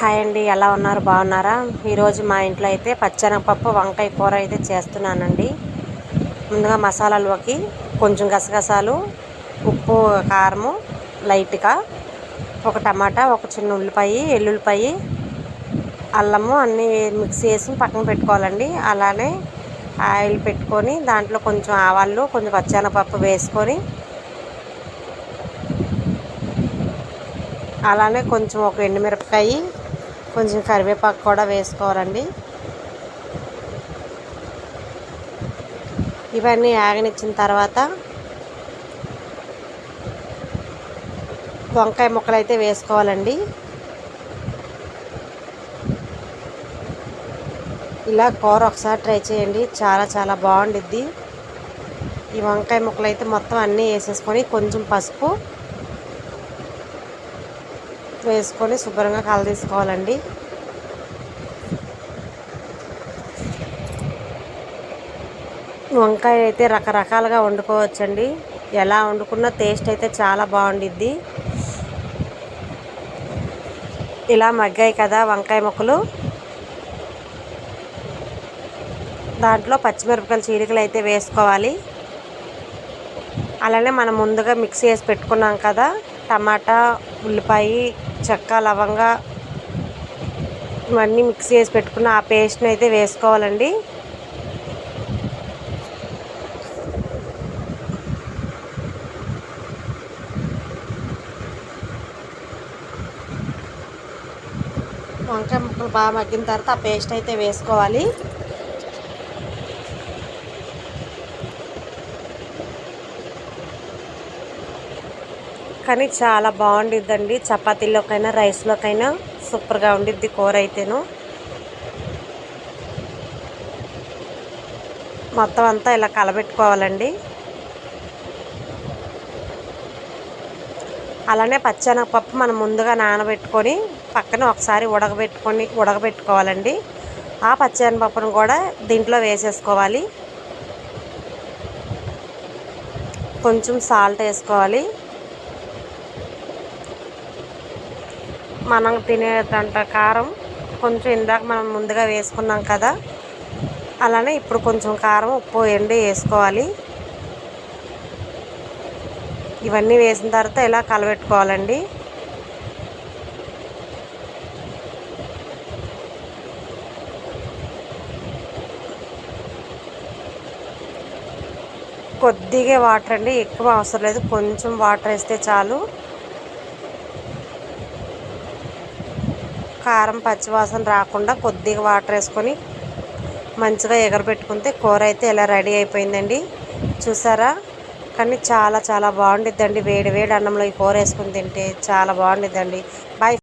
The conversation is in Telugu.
హాయ్ అండి ఎలా ఉన్నారు? బాగున్నారా? ఈరోజు మా ఇంట్లో అయితే పచ్చెనగపప్పు వంకాయ కూర అయితే చేస్తున్నానండి. ముందుగా మసాలాలోకి కొంచెం గసగసాలు ఉప్పు కారము లైట్గా ఒక టమాటా ఒక చిన్న ఉల్లిపాయ ఎల్లుల్లిపాయ అల్లము అన్నీ మిక్స్ చేసి పక్కన పెట్టుకోవాలండి. అలానే ఆయిల్ పెట్టుకొని దాంట్లో కొంచెం ఆవాలు కొంచెం పచ్చెనగపప్పు వేసుకొని అలానే కొంచెం ఒక ఎండుమిరపకాయ కొంచెం కరివేపాకు కూడా వేసుకోవాలండి. ఇవన్నీ ఆగనిచ్చిన తర్వాత వంకాయ ముక్కలు అయితే వేసుకోవాలండి. ఇలా కూర ఒకసారి ట్రై చేయండి చాలా చాలా బాగుండిద్ది. ఈ వంకాయ ముక్కలు అయితే మొత్తం అన్నీ వేసేసుకొని కొంచెం పసుపు వేసుకొని శుభ్రంగా కల తీసుకోవాలండి. వంకాయ అయితే రకరకాలుగా వండుకోవచ్చండి. ఎలా వండుకున్న టేస్ట్ అయితే చాలా బాగుండిద్ది. ఇలా మగ్గాయి కదా వంకాయ ముక్కలు. దాంట్లో పచ్చిమిరపకాయలు చీలికలు అయితే వేసుకోవాలి. అలానే మనం ముందుగా మిక్స్ చేసి పెట్టుకున్నాం కదా. టమాటా ఉల్లిపాయ చెక్క లవంగా ఇవన్నీ మిక్స్ చేసి పెట్టుకున్న ఆ పేస్ట్ని అయితే వేసుకోవాలండి. వంకాయ ముక్కలు బాగా మగ్గిన తర్వాత ఆ పేస్ట్ అయితే వేసుకోవాలి. కానీ చాలా బాగుండిద్దండి. చపాతీలోకైనా రైస్లోకైనా సూపర్గా ఉండిద్ది కూర అయితేను. మొత్తం అంతా ఇలా కలబెట్టుకోవాలండి. అలానే పచ్చెనగపప్పు మనం ముందుగా నానబెట్టుకొని పక్కన ఒకసారి ఉడకబెట్టుకొని ఉడకబెట్టుకోవాలండి. ఆ పచ్చెనగపప్పును కూడా దీంట్లో వేసేసుకోవాలి. కొంచెం సాల్ట్ వేసుకోవాలి. మనం తినేటంత కారం కొంచెం ఇందాక మనం ముందుగా వేసుకున్నాం కదా. అలానే ఇప్పుడు కొంచెం కారం ఉప్పు ఎండి వేసుకోవాలి. ఇవన్నీ వేసిన తర్వాత ఇలా కలబెట్టుకోవాలండి? కొద్దిగా వాటర్ అండి ఎక్కువ అవసరం లేదు. కొంచెం వాటర్ వేస్తే చాలు. కారం పచ్చివాసన రాకుండా కొద్దిగా వాటర్ వేసుకొని మంచిగా ఎగరబెట్టుకుంటే కూర అయితే ఇలా రెడీ అయిపోయిందండి. చూసారా? కానీ చాలా చాలా బాగుండిద్దండి. వేడి వేడి అన్నంలో ఈ కూర వేసుకుని తింటే చాలా బాగుండిద్దండి. బాయ్